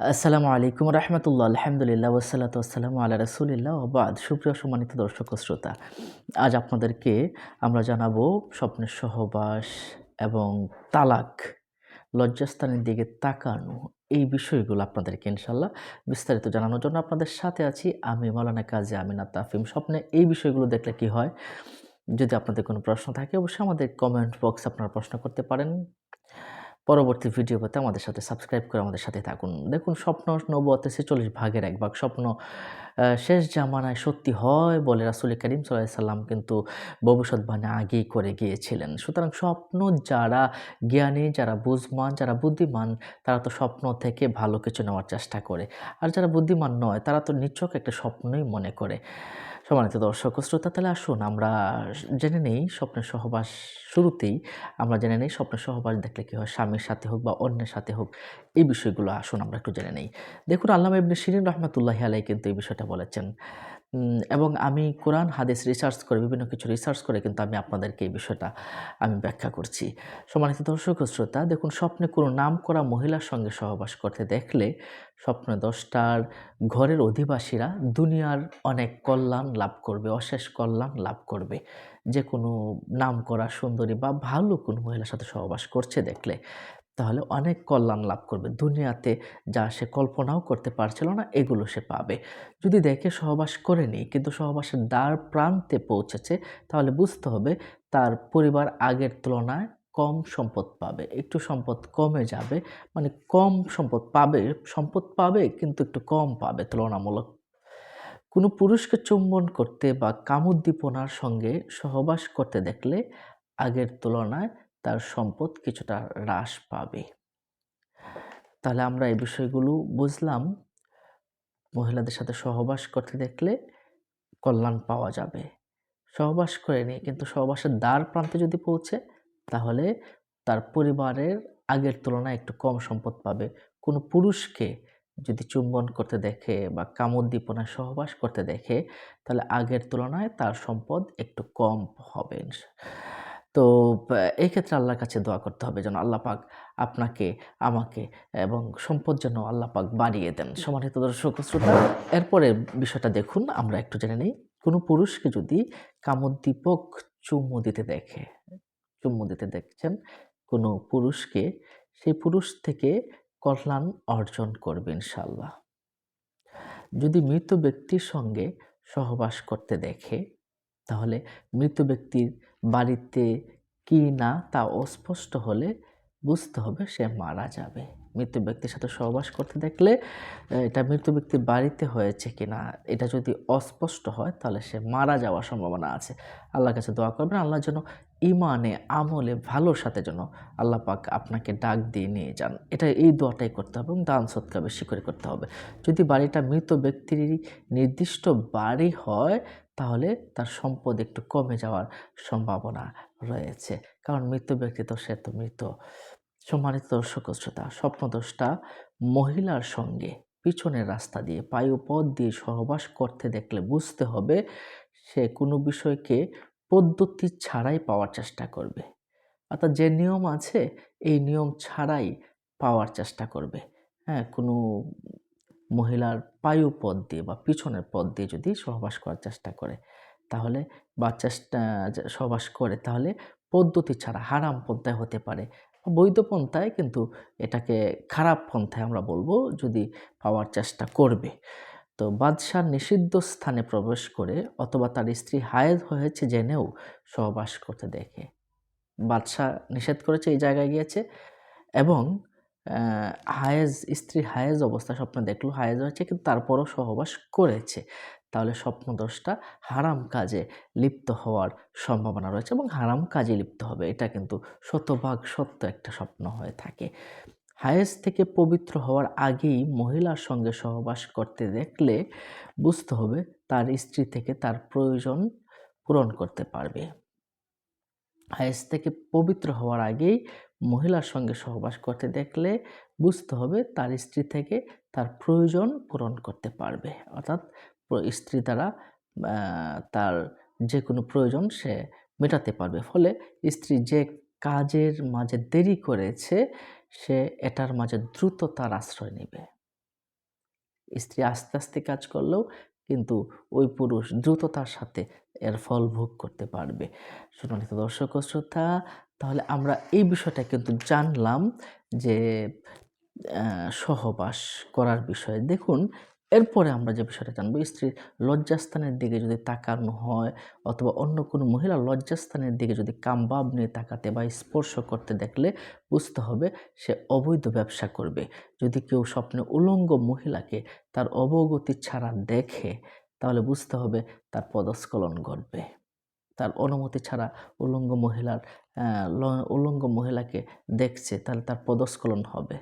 আসসালামু আলাইকুম রহমতুল্লাহ, আলহামদুলিল্লাহ ওসালাত আসসালামু আল্লাহ রসুলিল্লাহ ওবাদ সুপ্রিয় সম্মানিত দর্শক শ্রোতা, আজ আপনাদেরকে আমরা জানাব স্বপ্নের সহবাস এবং তালাক, লজ্জাস্থানের দিকে তাকানো, এই বিষয়গুলো আপনাদেরকে ইনশাল্লাহ বিস্তারিত জানানোর জন্য আপনাদের সাথে আছি আমি মৌলানা কাজী আমিনা তাফিম। স্বপ্নে এই বিষয়গুলো দেখলে কি হয়? যদি আপনাদের কোনো প্রশ্ন থাকে, অবশ্যই আমাদের কমেন্ট বক্সে আপনারা প্রশ্ন করতে পারেন। পরবর্তী ভিডিও পেতে আমাদের সাথে সাবস্ক্রাইব করে আমাদের সাথে থাকুন। দেখুন, স্বপ্ন নবতে ছেচল্লিশ ভাগের এক ভাগ স্বপ্ন শেষ জামানায় সত্যি হয় বলে রাসুল করিম সাল্লাম কিন্তু ভবিষ্যৎবাণী আগেই করে গিয়েছিলেন। সুতরাং স্বপ্ন যারা জ্ঞানী, যারা বুঝমান, যারা বুদ্ধিমান, তারা তো স্বপ্ন থেকে ভালো কিছু নেওয়ার চেষ্টা করে। আর যারা বুদ্ধিমান নয়, তারা তো নিচক একটা স্বপ্নই মনে করে। সম্মানিত দর্শক শ্রোতা, তাহলে আসুন আমরা জেনে নেই স্বপ্নের সহবাস শুরুতেই। আমরা জেনে নেই স্বপ্নের সহবাস দেখলে কী হয়, স্বামীর সাথে হোক বা অন্যের সাথে হোক, এই বিষয়গুলো আসুন আমরা একটু জেনে নেই। দেখুন আল্লাহ ইবনে শিরিন রহমতুল্লাহ আলাই কিন্তু এই বিষয়টা বলেছেন। এবং আমি কোরআন হাদিস রিসার্চ করে, বিভিন্ন কিছু রিসার্চ করে কিন্তু আমি আপনাদেরকে এই বিষয়টা আমি ব্যাখ্যা করছি। সম্মানিত দর্শক শ্রোতা, দেখুন, স্বপ্নে কোনো নাম করা মহিলার সঙ্গে সহবাস করতে দেখলে স্বপ্নে দশটার ঘরের অধিবাসীরা দুনিয়ার অনেক কল্যাণ লাভ করবে, অশেষ কল্যাণ লাভ করবে। যে কোনো নাম করা সুন্দরী বা ভালো কোনো মহিলার সাথে সহবাস করছে দেখলে তাহলে অনেক কল্যাণ লাভ করবে। দুনিয়াতে যা সে কল্পনাও করতে পারছিল না, এগুলো সে পাবে। যদি দেখে সহবাস করেনি কিন্তু সহবাসের দ্বার প্রান্তে পৌঁছেছে, তাহলে বুঝতে হবে তার পরিবার আগের তুলনায় কম সম্পদ পাবে। একটু সম্পদ কমে যাবে মানে কম সম্পদ পাবে সম্পদ পাবে, কিন্তু একটু কম পাবে তুলনামূলক। কোনো পুরুষকে চুম্বন করতে বা কামুদ্দীপনার সঙ্গে সহবাস করতে দেখলে আগের তুলনায় তার সম্পদ কিছুটা হ্রাস পাবে। তাহলে আমরা এই বিষয়গুলো বুঝলাম। মহিলাদের সাথে সহবাস করতে দেখলে কল্যাণ পাওয়া যাবে। সহবাস করে করেনি কিন্তু সহবাসের দ্বার প্রান্তে যদি পৌঁছে, তাহলে তার পরিবারের আগের তুলনায় একটু কম সম্পদ পাবে। কোনো পুরুষকে যদি চুম্বন করতে দেখে বা কামোদ্দীপনায় সহবাস করতে দেখে, তাহলে আগের তুলনায় তার সম্পদ একটু কম হবে। তো এই ক্ষেত্রে আল্লাহর কাছে দোয়া করতে হবে যেন আল্লাহ পাক আপনাকে আমাকে এবং সম্পদ যেন আল্লাহ পাক বাড়িয়ে দেন। সম্মানিত দর্শক শ্রোতা এরপরে বিষয়টা দেখুন আমরা একটু জেনে নিই। কোনো পুরুষকে যদি কামোদ্দীপক চুম্বু দিতে দেখে চুম্বু দিতে দেখছেন কোনো পুরুষকে সেই পুরুষ থেকে কল্যাণ অর্জন করবে ইনশাল্লাহ যদি মৃত ব্যক্তির সঙ্গে সহবাস করতে দেখে তাহলে মৃত ব্যক্তির বাড়িতে কি না তা অস্পষ্ট হলে বুঝতে হবে সে মারা যাবে। মৃত ব্যক্তির সাথে সহবাস করতে দেখলে এটা মৃত ব্যক্তির বাড়িতে হয়েছে কি না এটা যদি অস্পষ্ট হয় তাহলে সে মারা যাওয়ার সম্ভাবনা আছে। আল্লাহর কাছে দোয়া করবেন আল্লাহ যেন ইমানে আমলে, ভালোর সাথে যেন আল্লাহ পাক আপনাকে ডাক দিয়ে নিয়ে যান। এটা এই দোয়াটাই করতে হবে এবং দান সৎকা বেশি করে করতে হবে। যদি বাড়িটা মৃত ব্যক্তিরই নির্দিষ্ট বাড়ি হয় তাহলে তার সম্পদ একটু কমে যাওয়ার সম্ভাবনা রয়েছে। কারণ মৃত ব্যক্তি তো সে তো মৃত। সম্মানিত দর্শক শ্রোতা স্বপ্নদোষটা মহিলার সঙ্গে পিছনের রাস্তা দিয়ে পায়ুপথ দিয়ে সহবাস করতে দেখলে বুঝতে হবে সে কোনো বিষয়কে পদ্ধতি ছাড়াই পাওয়ার চেষ্টা করবে। অর্থাৎ যে নিয়ম আছে, এই নিয়ম ছাড়াই পাওয়ার চেষ্টা করবে। হ্যাঁ কোনো মহিলার পায়ু পথ দিয়ে বা পিছনের পথ দিয়ে যদি সহবাস করার চেষ্টা করে, তাহলে বা চেষ্টা সহবাস করে, তাহলে পদ্ধতি ছাড়া হারাম পন্থায় হতে পারে। বৈধ পন্থায় কিন্তু এটাকে খারাপ পন্থায় আমরা বলব যদি পাওয়ার চেষ্টা করবে। তো বাদশাহ নিষিদ্ধ স্থানে প্রবেশ করে অথবা তার স্ত্রী হায়েজ হয়েছে জেনেও সহবাস করতে দেখে। বাদশাহ নিষেধ করেছে এই জায়গায় গিয়েছে এবং হায়েজ স্ত্রী হায়েজ অবস্থা স্বপ্ন দেখল, হায়েজ হয়েছে, কিন্তু তারপরও সহবাস করেছে। তাহলে স্বপ্নদোষটা হারাম কাজে লিপ্ত হওয়ার সম্ভাবনা রয়েছে এবং হারাম কাজে লিপ্ত হবে। এটা কিন্তু শতভাগ সত্য একটা স্বপ্ন হয়ে থাকে। হায়েজ থেকে পবিত্র হওয়ার আগেই মহিলার সঙ্গে সহবাস করতে দেখলে বুঝতে হবে তার স্ত্রী থেকে তার প্রয়োজন পূরণ করতে পারবে। হায়েজ থেকে পবিত্র হওয়ার আগেই মহিলার সঙ্গে সহবাস করতে দেখলে বুঝতে হবে তার স্ত্রী থেকে তার প্রয়োজন পূরণ করতে পারবে। অর্থাৎ স্ত্রী দ্বারা তার যে কোনো প্রয়োজন সে মেটাতে পারবে। ফলে স্ত্রী যে কাজের মাঝে দেরি করেছে, সে এটার মাঝে দ্রুত তার আশ্রয় নেবে। স্ত্রী আস্তে আস্তে কাজ করলেও কিন্তু ওই পুরুষ দ্রুততার সাথে এর ফল ভোগ করতে পারবে। সম্মানিত দর্শক শ্রোতা তাহলে আমরা এই বিষয়টা কিন্তু জানলাম যে সহবাস করার বিষয়ে। দেখুন, এরপরে আমরা যে বিষয়টা জানব স্ত্রীর লজ্জাস্থানের দিকে যদি তাকানো হয় অথবা অন্য কোনো মহিলা লজ্জাস্থানের দিকে যদি কামবাব নিয়ে তাকাতে বা স্পর্শ করতে দেখলে বুঝতে হবে সে অবৈধ ব্যবসা করবে। যদি কেউ স্বপ্নে উলঙ্গ মহিলাকে তার অবগতি ছাড়া দেখে, তাহলে বুঝতে হবে তার পদস্খলন ঘটবে। তার অনুমতি ছাড়া উলঙ্গ মহিলার উলঙ্গ মহিলাকে দেখছে, তাহলে তার পদস্খলন হবে।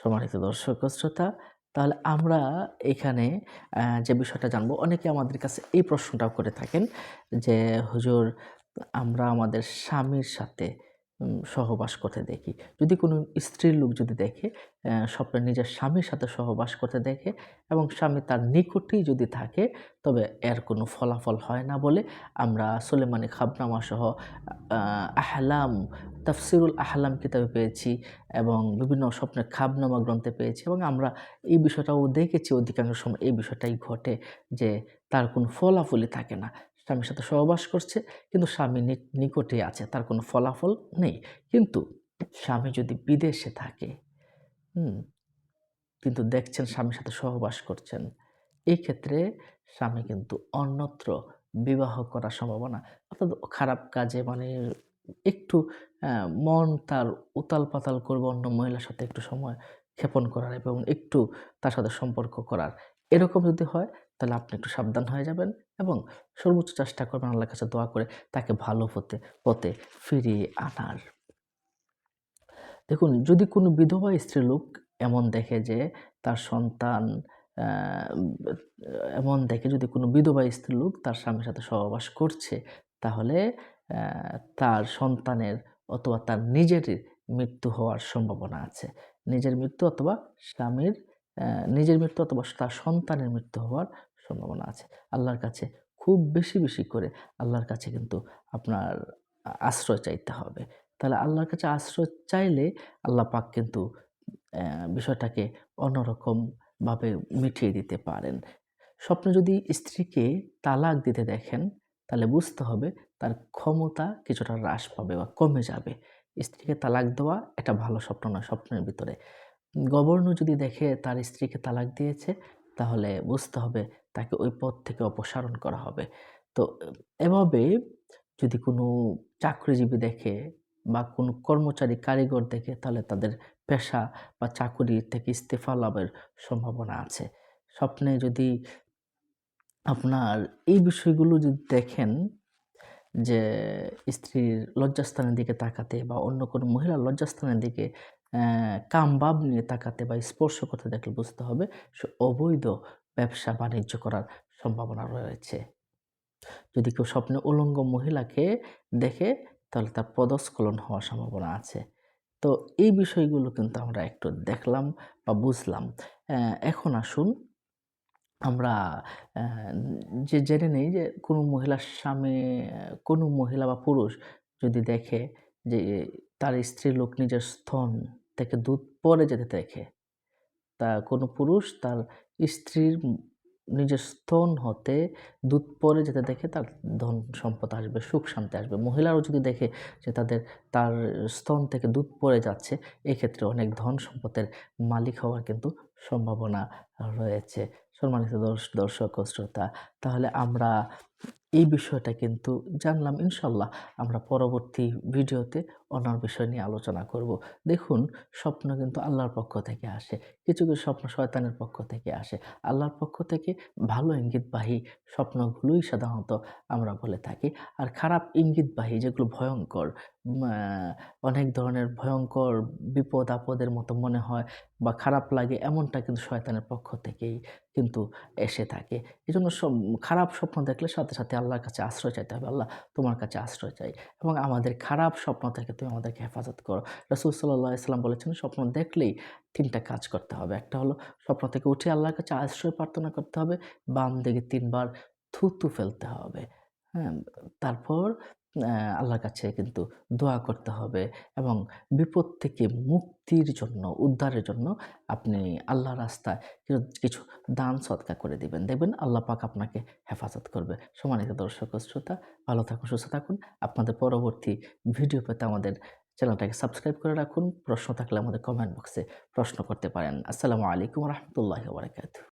সম্মানিত দর্শক শ্রোতা, তাহলে আমরা এখানে যে বিষয়টা জানব, অনেকে আমাদের কাছে এই প্রশ্নটাও করে থাকেন যে, হুজুর, আমরা আমাদের স্বামীর সাথে সহবাস করতে দেখি। যদি কোনো স্ত্রীর লোক যদি দেখে স্বপ্নে নিজের স্বামীর সাথে সহবাস করতে দেখে এবং স্বামী তার নিকটেই যদি থাকে, তবে এর কোনো ফলাফল হয় না বলে আমরা সুলেমানি খাবনামা সহ আহলাম, তাফসিরুল আহলাম কিতাবে পেয়েছি এবং বিভিন্ন স্বপ্নের খাবনামা গ্রন্থে পেয়েছি এবং আমরা এই বিষয়টাও দেখেছি অধিকাংশ সময় এই বিষয়টাই ঘটে যে তার কোনো ফলাফলই থাকে না। স্বামীর সাথে সহবাস করছে, কিন্তু স্বামী নিকটে আছে, তার কোনো ফলাফল নেই। কিন্তু স্বামী যদি বিদেশে থাকে কিন্তু দেখছেন স্বামীর সাথে সহবাস করছেন এই ক্ষেত্রে স্বামী কিন্তু অন্যত্র বিবাহ করার সম্ভাবনা, অর্থাৎ খারাপ কাজে মানে একটু মন তার উতাল পাতাল করবে অন্য মহিলার সাথে একটু সময় ক্ষেপণ করার এবং একটু তার সাথে সম্পর্ক করার। এরকম যদি হয়, তাহলে আপনি একটু সাবধান হয়ে যাবেন। এবং সর্বোচ্চ চেষ্টা করবেন আল্লাহর কাছে দোয়া করে তাকে ভালো হতে পথে ফিরিয়ে আনার। দেখুন, যদি কোনো বিধবা স্ত্রীলোক এমন দেখে যে তার সন্তান এমন দেখে যদি কোনো বিধবা স্ত্রীলোক তার স্বামীর সাথে সহবাস করছে, তাহলে তার সন্তানের অথবা তার নিজেরই মৃত্যু হওয়ার সম্ভাবনা আছে। নিজের মৃত্যু অথবা স্বামীর নিজের মৃত্যু অথবা তার সন্তানের মৃত্যু হওয়ার সম্ভাবনা আছে। আল্লাহর কাছে খুব বেশি বেশি করে আল্লাহর কাছে কিন্তু আপনার আশ্রয় চাইতে হবে। তাহলে আল্লাহর কাছে আশ্রয় চাইলে আল্লাহ পাক কিন্তু বিষয়টাকে অন্যরকমভাবে মিটিয়ে দিতে পারেন। স্বপ্নে যদি স্ত্রীকে তালাক দিতে দেখেন, তাহলে বুঝতে হবে তার ক্ষমতা কিছুটা হ্রাস পাবে বা কমে যাবে। স্ত্রীকে তালাক দেওয়া এটা ভালো স্বপ্ন নয়, স্বপ্নের ভিতরে। গভর্নর যদি দেখে তার স্ত্রীকে তালাক দিয়েছে তাহলে বুঝতে হবে তাকে ওই পদ থেকে অপসারণ করা হবে। তো এভাবে যদি কোনো চাকরিজীবী দেখে বা কোনো কর্মচারী, কারিগর দেখে তাহলে তাদের পেশা বা চাকুরি থেকে ইস্তেফা লাভের সম্ভাবনা আছে। স্বপ্নে যদি আপনার এই বিষয়গুলো যদি দেখেন যে স্ত্রীর লজ্জাস্থানের দিকে তাকাতে বা অন্য কোনো মহিলার লজ্জাস্থানের দিকে কামবাব নিয়ে তাকাতে বা স্পর্শ করতে দেখলে বুঝতে হবে সে অবৈধ ব্যবসা বাণিজ্য করার সম্ভাবনা রয়েছে। যদি কেউ স্বপ্নে উলঙ্গ মহিলাকে দেখে, তাহলে তার পদস্খলন হওয়ার সম্ভাবনা আছে। তো এই বিষয়গুলো কিন্তু আমরা একটু দেখলাম বা বুঝলাম। এখন আসুন, আমরা যে জেনে নেই যে কোনো মহিলার স্বামী, কোনো মহিলা বা পুরুষ যদি দেখে যে তার স্ত্রী লোক নিজের স্তন থেকে দুধ পরে যেতে দেখে, তা কোনো পুরুষ তার স্ত্রীর নিজের স্তন হতে দুধ পরে যেতে দেখে, তার ধন সম্পদ আসবে, সুখ শান্তি আসবে। মহিলারও যদি দেখে যে তাদের, তার স্তন থেকে দুধ পরে যাচ্ছে, এক্ষেত্রে অনেক ধন সম্পদের মালিক হওয়ার কিন্তু সম্ভাবনা রয়েছে। সম্মানিত দর্শ- দর্শক শ্রোতা, তাহলে আমরা এই বিষয়টা কিন্তু জানলাম। ইনশাল্লাহ আমরা পরবর্তী ভিডিওতে অন্য বিষয় নিয়ে আলোচনা করব। দেখুন, স্বপ্ন কিন্তু আল্লাহর পক্ষ থেকে আসে। কিছু কিছু স্বপ্ন শয়তানের পক্ষ থেকে আসে। আল্লাহর পক্ষ থেকে ভালো ইঙ্গিতবাহী স্বপ্নগুলোই সাধারণত আমরা বলে থাকি। আর খারাপ ইঙ্গিতবাহী যেগুলো ভয়ঙ্কর অনেক ধরনের ভয়ঙ্কর বিপদ আপদের মতো মনে হয় বা খারাপ লাগে এমনটা কিন্তু শয়তানের পক্ষ থেকেই কিন্তু এসে থাকে। এই জন্য খারাপ স্বপ্ন দেখলে সাথে সাথে আল্লাহর কাছে আশ্রয় চাইতে হবে। আল্লাহ তোমার কাছে আশ্রয় চাই এবং আমাদের খারাপ স্বপ্ন থেকে তুমি আমাদেরকে হেফাজত করো। রসুল সাল্লাহ ইসলাম বলেছেন, স্বপ্ন দেখলেই তিনটা কাজ করতে হবে। একটা হলো স্বপ্ন থেকে উঠে আল্লাহর কাছে আশ্রয় প্রার্থনা করতে হবে, বাম দিকে তিনবার থুতু ফেলতে হবে। হ্যাঁ তারপর আল্লাহর কাছে কিন্তু দোয়া করতে হবে এবং বিপদ থেকে মুক্তির জন্য, উদ্ধারের জন্য আপনি আল্লাহর রাস্তায় কিছু দান সদকা করে দিবেন। দেখবেন আল্লাহ পাক আপনাকে হেফাজত করবে। সম্মানিত দর্শক শ্রোতা, ভালো থাকুন, সুস্থ থাকুন। আপনাদের পরবর্তী ভিডিও পেতে আমাদের চ্যানেলটাকে সাবস্ক্রাইব করে রাখুন। প্রশ্ন থাকলে আমাদের কমেন্ট বক্সে প্রশ্ন করতে পারেন। আসসালামু আলাইকুম রাহমাতুল্লাহি ওয়া বারাকাতুহু।